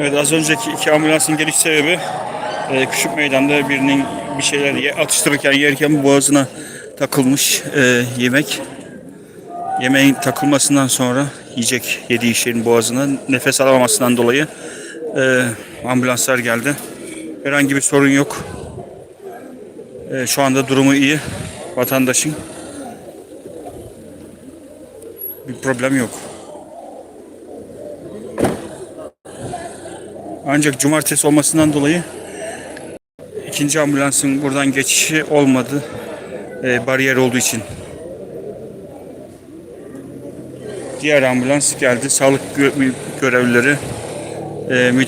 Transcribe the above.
Evet az önceki iki ambulansın geliş sebebi e, küçük meydanda birinin bir şeyler ye- atıştırırken yerken boğazına takılmış e, yemek. Yemeğin takılmasından sonra yiyecek yediği şeyin boğazına nefes alamamasından dolayı e, ambulanslar geldi. Herhangi bir sorun yok. E, şu anda durumu iyi vatandaşın. Bir problem yok. Ancak cumartesi olmasından dolayı ikinci ambulansın buradan geçişi olmadı. E, bariyer olduğu için. Diğer ambulans geldi. Sağlık gö- görevlileri e, müdahale